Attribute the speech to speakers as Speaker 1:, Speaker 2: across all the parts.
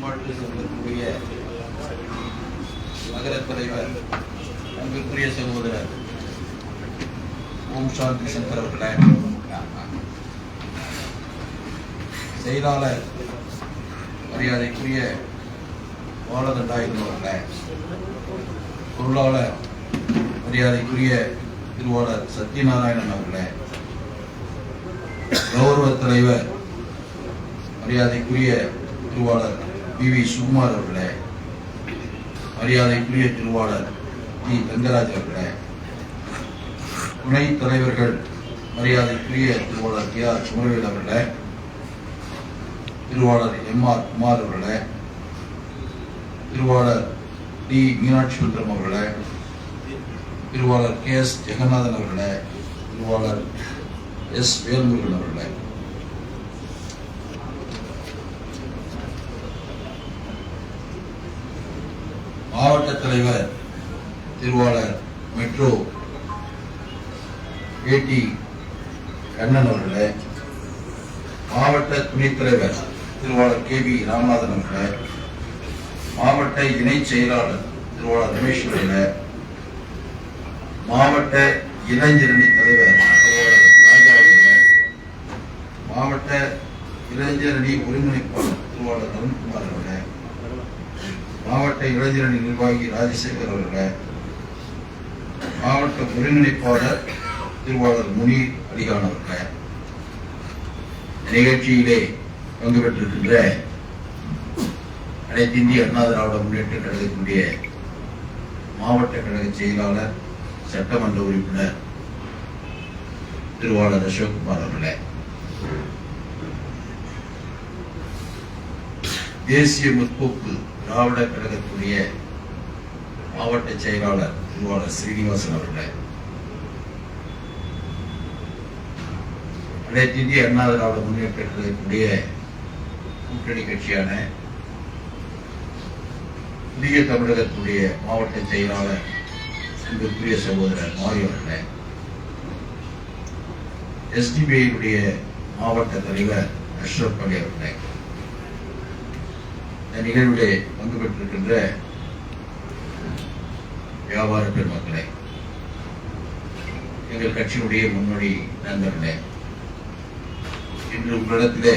Speaker 1: மேம்பாட்டு சங்கத்தினுடைய நகர தலைவர் அன்பிற்குரிய சகோதரர் ஓம் சாந்தி சங்கர் அவர்களே செயலாளர் மரியாதைக்குரிய பாலதண்டாயுதம் அவர்களே பொருளாளர் மரியாதைக்குரிய திருவாளர் சத்யநாராயணன் அவர்களே கௌரவ தலைவர் மரியாதைக்குரிய திருவாளர் பி வி சுகுமார் அவர்களே மரியாதைக்குரிய திருவாளர் டி. தங்கராஜ் அவர்களே துணைத் தலைவர்கள் மரியாதைக்குரிய திருவாளர் கே. ஆர். குமரவேல் அவர்களே திருவாளர் எம். ஆர். குமார் அவர்களே திருவாளர் டி. மீனாட்சி சுந்தரம் அவர்களே திருவாளர் கே. எஸ். ஜெகநாதன் அவர்களே திருவாளர் எஸ். வேல்முருகன் அவர்களே மாவட்ட தலைவர் திருவாளர் மெட்ரோ ஏடி கண்ணன் அவர்களே மாவட்ட துணைத் தலைவர் திருவாளர் கே வி ராமநாதன் அவர்களே மாவட்ட இணைச் செயலாளர் திருவாளர் ரமேஷ் அவர்களே மாவட்ட இளைஞரணி தலைவர் திருவாளர் ராஜா அவர்களே மாவட்ட இளைஞரணி ஒருங்கிணைப்பாளர் திருவாளர் அருண்குமார் அவர்களே மாவட்ட இளைஞரணி நிர்வாகி ராஜசேகர் அவர்களே மாவட்ட ஒருங்கிணைப்பாளர் திருவாளர் முனீர் அலிகான் அவர்களே நிகழ்ச்சியிலே பங்கு பெற்றிருக்கின்ற அனைத்து இந்திய அண்ணா திராவிட முன்னேற்ற கழகத்தினுடைய மாவட்ட கழக செயலாளர் சட்டமன்ற உறுப்பினர் திருவாளர் அசோக்குமார் அவர்களே. தேசிய முற்போக்கு திராவிட கழகத்துடைய மாவட்ட செயலாளர் திருவாளர் ஸ்ரீனிவாசன் அவர்களை. அனைத்து இந்திய அண்ணா திராவிட முன்னேற்ற கழகத்துடைய கூட்டணி கட்சியான புதிய தமிழகத்துடைய மாவட்ட செயலாளர் அன்புக்குரிய சகோதரர் மாரி அவர்களே. எஸ்டிபிஐனுடைய மாவட்ட தலைவர் அஷ்ரப் அலி அவர்களே. இந்த நிகழ்விலே பங்கு பெற்றிருக்கின்ற வியாபார பெருமக்களே எங்கள் கட்சியினுடைய முன்னோடி நண்பர்களே இன்று உங்களிடத்திலே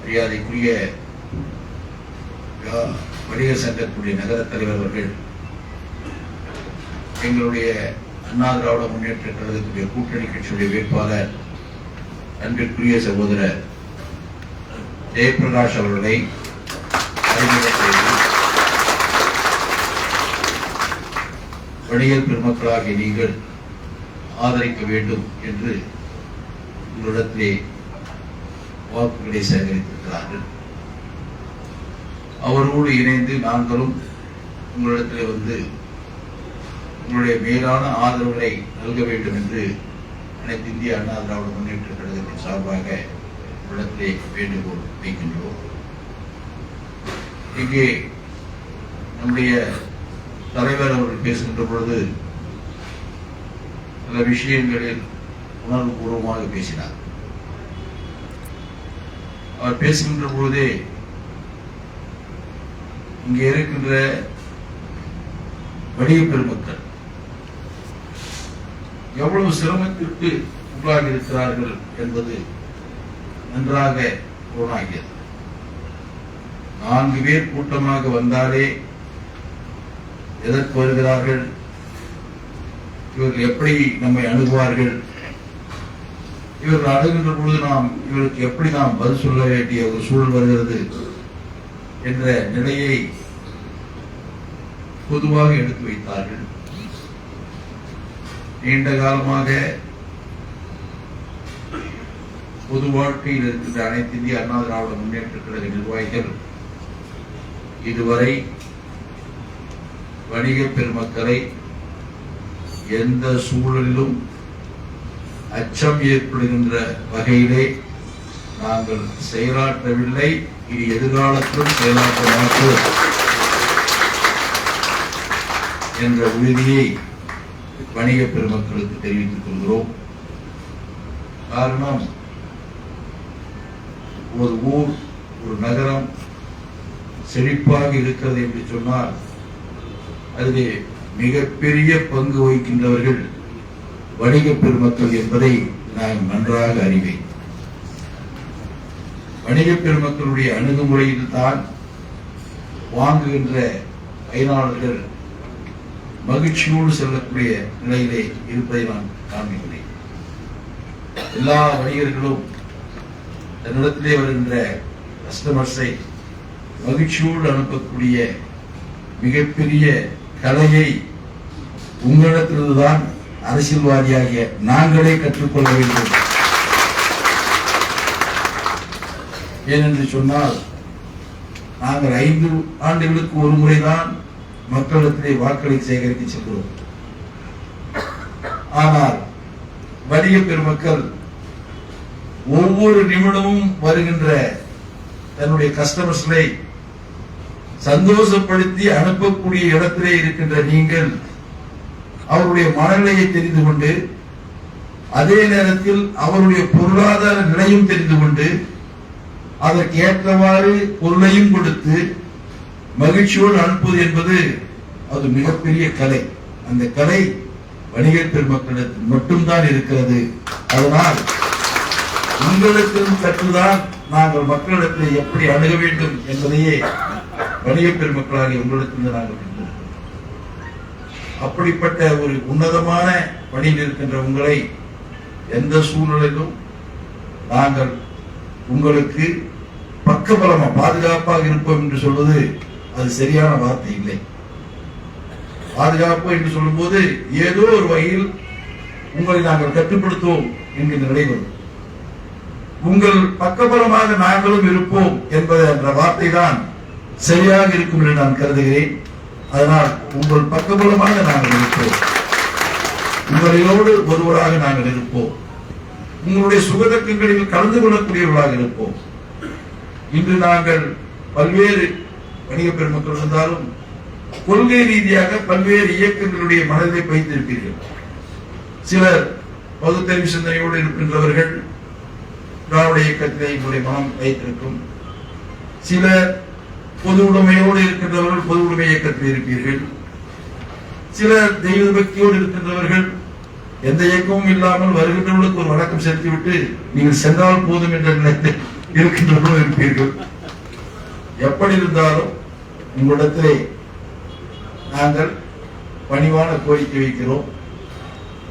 Speaker 1: மரியாதைக்குரிய யா- வணிகர் சங்கத்தினுடைய நகர தலைவர் அவர்கள் எங்களுடைய அண்ணா திராவிட முன்னேற்ற கழகத்துடைய கூட்டணி கட்சியுடைய வேட்பாளர் அன்பிற்குரிய சகோதரர் ஜெயபிரகாஷ் அவர்களை அறிமுகம் செய்து. வணிகர் பெருமக்களாகிய நீங்கள் ஆதரிக்க வேண்டும் என்று உங்களிடத்திலே வாக்குகளை சேகரித்திருக்கிறார்கள். அவரோடு இணைந்து நாங்களும் உங்களிடத்திலே வந்து உங்களுடைய மேலான ஆதரவுகளை நல்க வேண்டும் என்று அனைத்து இந்திய அண்ணா திராவிட முன்னேற்ற கழகத்தின் சார்பாக உள்ளத்திலே வேண்டுகோள் வைக்கின்றோம். இங்கே நம்முடைய தலைவர் அவர்கள் பேசுகின்ற பொழுது சில விஷயங்களில் உணர்வுபூர்வமாக பேசினார். அவர் பேசுகின்ற பொழுதே இங்கே இருக்கின்ற வணிக பெருமக்கள் எவ்வளவு சிரமத்திற்கு உள்ளாகி இருக்கிறார்கள் என்பது நன்றாக புலனாகியது நான்கு பேர் கூட்டமாக வந்தாலே எதற்கு வருகிறார்கள்? இவர்கள் எப்படி நம்மை அணுகுவார்கள்? இவர்கள் அணுகின்ற பொழுது நாம் இவருக்கு எப்படி நாம் பதில் சொல்ல வேண்டிய ஒரு சூழல் வருகிறது என்ற நிலையை பொதுவாக எடுத்து வைத்தார்கள். நீண்ட காலமாக பொது வாழ்க்கையில் இருக்கின்ற அனைத்து இந்திய அண்ணா திராவிட முன்னேற்ற கழக நிர்வாகிகள் இதுவரை வணிக பெருமக்களை எந்த சூழலிலும் அச்சம் ஏற்படுகின்ற வகையிலே நாங்கள் செயலாற்றவில்லை. இது எதிர்காலத்திலும் செயலாற்ற மாட்டோம் என்ற உறுதியை வணிக பெருமக்களுக்கு தெரிவித்துக் கொள்கிறோம். காரணம் ஒரு ஊர் ஒரு நகரம் செழிப்பாக இருக்கிறது என்று சொன்னால் அதிலே மிகப்பெரிய பங்கு வகிக்கின்றவர்கள் வணிக பெருமக்கள் என்பதை நான் நன்றாக அறிவேன். வணிக பெருமக்களுடைய அணுகுமுறையில் தான் வாங்குகின்ற பயனாளர்கள் மகிழ்ச்சியோடு செல்லக்கூடிய நிலையிலே இருப்பதை நான் காண்கிறேன் எல்லா வணிகர்களும் தன்னிடத்திலே வருகின்ற கஸ்டமர்ஸை மகிழ்ச்சியோடு அனுப்பக்கூடிய மிகப்பெரிய கலையை உங்களிடத்திலிருந்துதான் அரசியல்வாதியாகிய நாங்களே கற்றுக்கொள்ள வேண்டும். ஏனென்று சொன்னால் நாங்கள் ஐந்து ஆண்டுகளுக்கு ஒரு முறைதான் மக்களிடத்திலே வாக்களை சேகரித்து செல்கிறோம். ஆனால் வணிக பெருமக்கள் ஒவ்வொரு நிமிடமும் வருகின்ற தன்னுடைய கஸ்டமர்ஸ்களை சந்தோஷப்படுத்தி அனுப்பக்கூடிய இடத்திலே இருக்கின்ற நீங்கள் அவருடைய மனநிலையை தெரிந்து கொண்டு அதே நேரத்தில் அவருடைய பொருளாதார நிலையும் தெரிந்து கொண்டு அதற்கு ஏற்றவாறு பொருளையும் கொடுத்து மகிழ்ச்சியோடு அனுப்புவது என்பது அது மிகப்பெரிய கலை. அந்த கலை வணிகர் பெருமக்களிடத்தில் மட்டும்தான் இருக்கிறது. அதனால் உங்களுக்கும் கற்றுதான் நாங்கள் மக்களிடத்தில் எப்படி அணுக வேண்டும் என்பதையே வணிக பெருமக்களாக உங்களிடத்திலிருந்து நாங்கள் அப்படிப்பட்ட ஒரு உன்னதமான பணியில் இருக்கின்ற உங்களை எந்த சூழ்நிலையிலும் நாங்கள் உங்களுக்கு பக்கபலமா பாதுகாப்பாக இருப்போம் என்று சொல்வது அது சரியான வார்த்தை இல்லை. பாதுகாப்பு என்று சொல்லும்போது ஏதோ ஒரு வகையில் உங்களை நாங்கள் கட்டுப்படுத்துவோம் என்கின்ற நிலை வரும். உங்கள் பக்கபலமாக நாங்களும் இருப்போம் என்பது என்ற வார்த்தை தான் சரியாக இருக்கும் என்று நான் கருதுகிறேன். அதனால் உங்கள் பக்கபலமாக நாங்கள் இருப்போம். உங்களோடு ஒருவராக நாங்கள் இருப்போம். உங்களுடைய சுகதக்கங்களில் கலந்து கொள்ளக்கூடியவர்களாக இருப்போம். இன்று நாங்கள் பல்வேறு வணிக பெருமக்கள் இருந்தாலும் கொள்கை ரீதியாக பல்வேறு இயக்கங்களுடைய மனதை வைத்திருப்பீர்கள். சிலர் பகுத்தறிவு சிந்தனையோடு இருக்கின்றவர்கள் திராவிட இயக்கத்திலே உங்களுடைய மனம் வைத்திருக்கும் சில பொது உடைமையோடு இருக்கின்றவர்கள் பொது உடைமை இயக்கத்தில் இருப்பீர்கள். சில தெய்வ பக்தியோடு இருக்கின்றவர்கள் எந்த இயக்கமும் இல்லாமல் வருகின்றவர்களுக்கு ஒரு வணக்கம் செலுத்திவிட்டு நீங்கள் சென்றால் போதும் என்ற நிலையில் இருக்கின்றவர்களும் இருப்பீர்கள். எப்படி இருந்தாலும் உங்களிடத்திலே நாங்கள் பணிவான கோரிக்கை வைக்கிறோம்.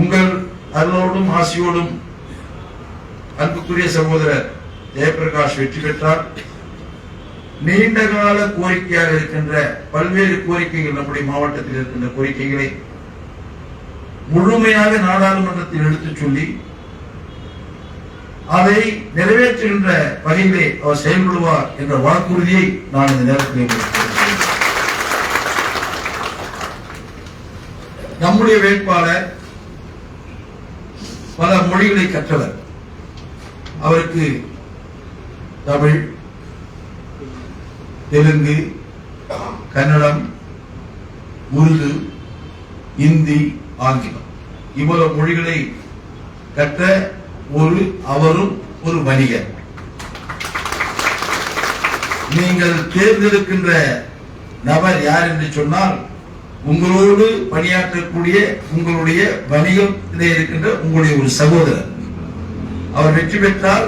Speaker 1: உங்கள் அருளோடும் ஆசியோடும் அன்புக்குரிய சகோதரர் ஜெயபிரகாஷ் வெற்றி பெற்றார். நீண்ட கால கோரிக்கையாக இருக்கின்ற பல்வேறு கோரிக்கைகள் நம்முடைய மாவட்டத்தில் இருக்கின்ற கோரிக்கைகளை முழுமையாக நாடாளுமன்றத்தில் எடுத்துச் சொல்லி அதை நிறைவேற்றுகின்ற வகையிலே அவர் செயல்படுவார் என்ற வாக்குறுதியை நான் இந்த நேரத்தில் நம்முடைய வேட்பாளர் பல மொழிகளை கற்றவர். அவருக்கு தமிழ் தெலுங்கு கன்னடம் உருது இந்தி ஆங்கிலம். இவ்வளவு மொழிகளை கற்ற ஒரு அவரும் ஒரு வணிகர். நீங்கள் தேர்ந்தெடுக்கின்ற நபர் யார் என்று சொன்னால் உங்களோடு பணியாற்றக்கூடிய உங்களுடைய வணிகம் இருக்கின்ற உங்களுடைய ஒரு சகோதரர். அவர் வெற்றி பெற்றால்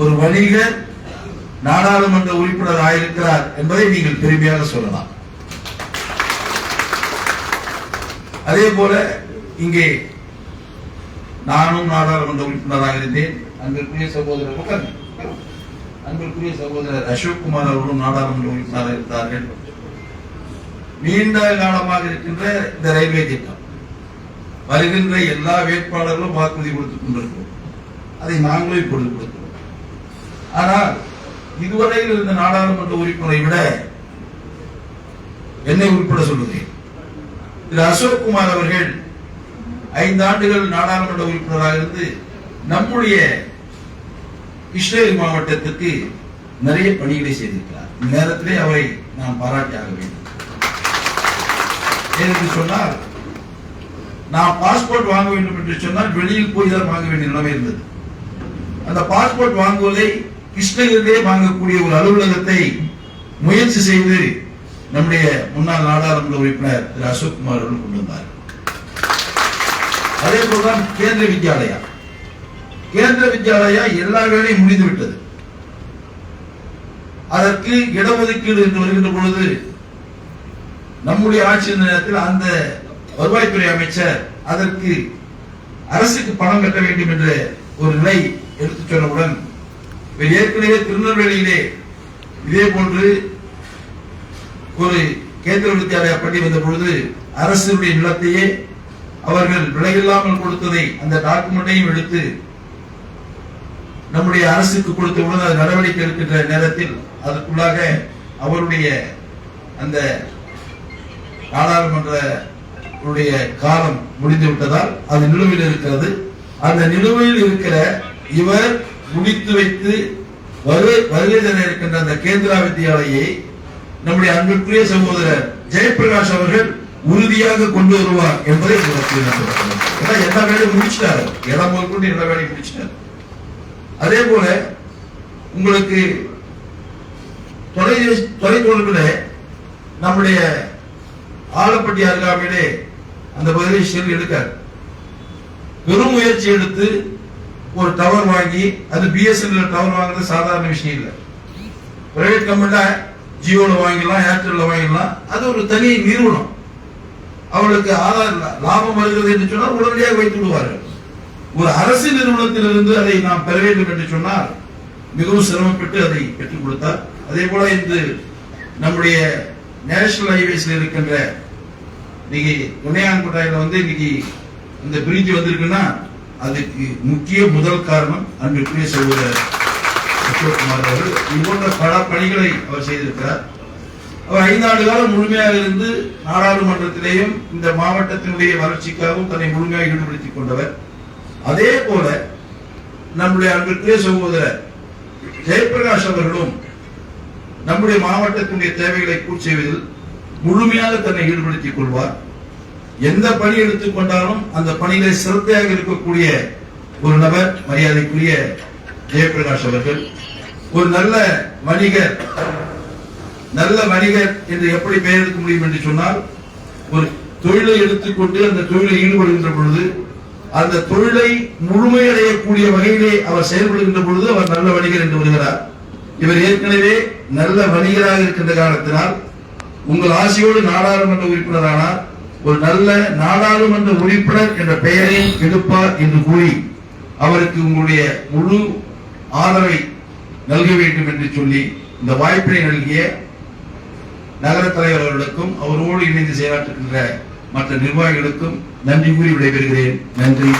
Speaker 1: ஒரு வணிகர் நாடாளுமன்ற உறுப்பினர் ஆயிருக்கிறார் என்பதை நீங்கள் பெருமையாக சொல்லலாம். அதே போல இங்கே நானும் நாடாளுமன்ற உறுப்பினராக இருந்தேன். அன்பிற்குரிய சகோதரர் அன்பிற்குரிய சகோதரர் அசோக் குமார் அவர்களும் நாடாளுமன்ற உறுப்பினராக இருந்தார்கள். நீண்ட காலமாக இருக்கின்ற இந்த ரயில்வே திட்டம் வருகின்ற எல்லா வேட்பாளர்களும் வாக்குறுதி கொடுத்துக் கொண்டிருக்கிறோம். அதை நாங்களே கொண்டு கொடுக்கிறோம் ஆனால் இதுவரையில் இருந்த நாடாளுமன்ற உறுப்பினரை விட என்னை உட்பட சொல்லுகிறேன். திரு அசோக் குமார் அவர்கள் ஐந்து ஆண்டுகள் நாடாளுமன்ற உறுப்பினராக இருந்து நம்முடைய கிருஷ்ணகிரி மாவட்டத்திற்கு நிறைய பணிகளை செய்திருக்கிறார். இந்த நேரத்திலே அவரை நாம் பாராட்டியாக வேண்டும். ஏனென்று சொன்னால் நான் பாஸ்போர்ட் வாங்க வேண்டும் என்று சொன்னால் வெளியில் போய் தான் வாங்க வேண்டிய நிலைமை இருந்தது. அந்த பாஸ்போர்ட் வாங்குவதை கிருஷ்ணகிரியிலே வாங்கக்கூடிய ஒரு அலுவலகத்தை முயற்சி செய்து நம்முடைய முன்னாள் நாடாளுமன்ற உறுப்பினர் திரு அசோக் குமார் அவர்கள் கொண்டு வந்தார். அதே போலதான் கேந்திர வித்யாலயா. கேந்திர வித்யாலயா எல்லா வேலையும் முடிந்து விட்டது. அதற்கு இடஒதுக்கீடு என்று வருகின்ற பொழுது நம்முடைய ஆட்சி நேரத்தில் அந்த வருவாய்த்துறை அமைச்சர் அதற்கு அரசுக்கு பணம் கட்ட வேண்டும் என்ற ஒரு நிலை எடுத்துச் சொன்னவுடன் இவர் ஏற்கனவே திருநெல்வேலியிலே இதே போன்று ஒரு கேந்திர வித்யாலயா பள்ளி வந்த பொழுது அரசுடைய நிலத்தையே அவர்கள் விலையில்லாமல் கொடுத்ததை அந்த டாக்குமெண்டையும் எடுத்து நம்முடைய அரசுக்கு கொடுத்தவுடன் அது நடவடிக்கை எடுக்கின்ற நேரத்தில் அதற்குள்ளாக அவருடைய அந்த நாடாளுமன்ற உடைய காலம் முடிந்து விட்டதால் அது நிலுவையில் இருக்கிறது. அந்த நிலுவையில் இருக்கிற இவர் முடித்து வைத்து வருகை தர இருக்கின்ற அந்த கேந்திரா வித்யாலயை நம்முடைய அன்புக்குரிய சகோதரர் ஜெயபிரகாஷ் அவர்கள் உறுதியாக கொண்டு வருவார் என்பதை ஏன்னா எல்லா வேலையும் முடிச்சிட்டாரு. இடம் முதற்கொண்டு எல்லா வேலையும் முடிச்சிட்டாரு. அதே போல உங்களுக்கு தொலை தொலைத்தொடர்பில் நம்முடைய ஆலப்பட்டி அருகாமையிலே அந்த பகுதியில் செல் எடுக்கார். பெரும் முயற்சி எடுத்து ஒரு டவர் வாங்கி அது பிஎஸ்என்எல் டவர் வாங்குறது சாதாரண விஷயம் இல்லை. பிரைவேட் கம்பெனில ஜியோவில் வாங்கிடலாம் ஏர்டெல்ல வாங்கிடலாம். அது ஒரு தனி நிறுவனம். அவர்களுக்கு ஆதார் லாபம் வருகிறது என்று சொன்னால் உடனடியாக வைத்து விடுவார்கள். ஒரு அரசு நிறுவனத்திலிருந்து அதை நாம் பெற வேண்டும் என்று சொன்னால் மிகவும் சிரமப்பட்டு அதை பெற்றுக் கொடுத்தார் அதே போல இன்று நம்முடைய நேஷனல் ஹைவேஸ்ல இருக்கின்ற இன்னைக்கு துணையாங்குட்டாயில வந்து இன்னைக்கு இந்த பிரிட்ஜ் வந்திருக்குன்னா அதுக்கு முக்கிய முதல் காரணம் அன்பிற்குரிய சகோதரர் அசோக்குமார் அவர்கள். இது பல பணிகளை அவர் செய்திருக்கிறார். அவர் ஐந்தாண்டு காலம் முழுமையாக இருந்து நாடாளுமன்றத்திலேயும் இந்த மாவட்டத்தினுடைய வளர்ச்சிக்காகவும் தன்னை முழுமையாக ஈடுபடுத்திக் கொண்டவர். அதே போல நம்முடைய அன்பிற்குரிய சகோதரர் ஜெயபிரகாஷ் அவர்களும் நம்முடைய மாவட்டத்தினுடைய தேவைகளை பூர்த்தி செய்வதில் முழுமையாக தன்னை ஈடுபடுத்திக் கொள்வார். எந்த பணி எடுத்துக்கொண்டாலும் அந்த பணியிலே சிறப்பையாக இருக்கக்கூடிய ஒரு நபர் மரியாதைக்குரிய ஜெயபிரகாஷ் அவர்கள். ஒரு நல்ல வணிகர் நல்ல வணிகர் என்று எப்படி பெயர் எடுக்க முடியும் என்று சொன்னால் ஒரு தொழிலை எடுத்துக்கொண்டு அந்த தொழிலில் ஈடுபடுகின்ற பொழுது அந்த தொழிலை முழுமையடையக்கூடிய வகையிலே அவர் செயல்படுகின்ற பொழுது அவர் நல்ல வணிகர் என்று வருகிறார். இவர் ஏற்கனவே நல்ல வணிகராக இருக்கின்ற காரணத்தினால் உங்கள் ஆசையோடு நாடாளுமன்ற உறுப்பினரானார். ஒரு நல்ல நாடாளுமன்ற உறுப்பினர் என்ற பெயரை எடுப்பார் என்று கூறி அவருக்கு உங்களுடைய முழு ஆதரவை நல்க வேண்டும் என்று சொல்லி இந்த வாய்ப்பினை நல்கிய நகர தலைவர் அவர்களுக்கும் அவரோடு இணைந்து செயலாற்றுகின்ற மற்ற நிர்வாகிகளுக்கும் நன்றி கூறி விடைபெறுகிறேன். நன்றி.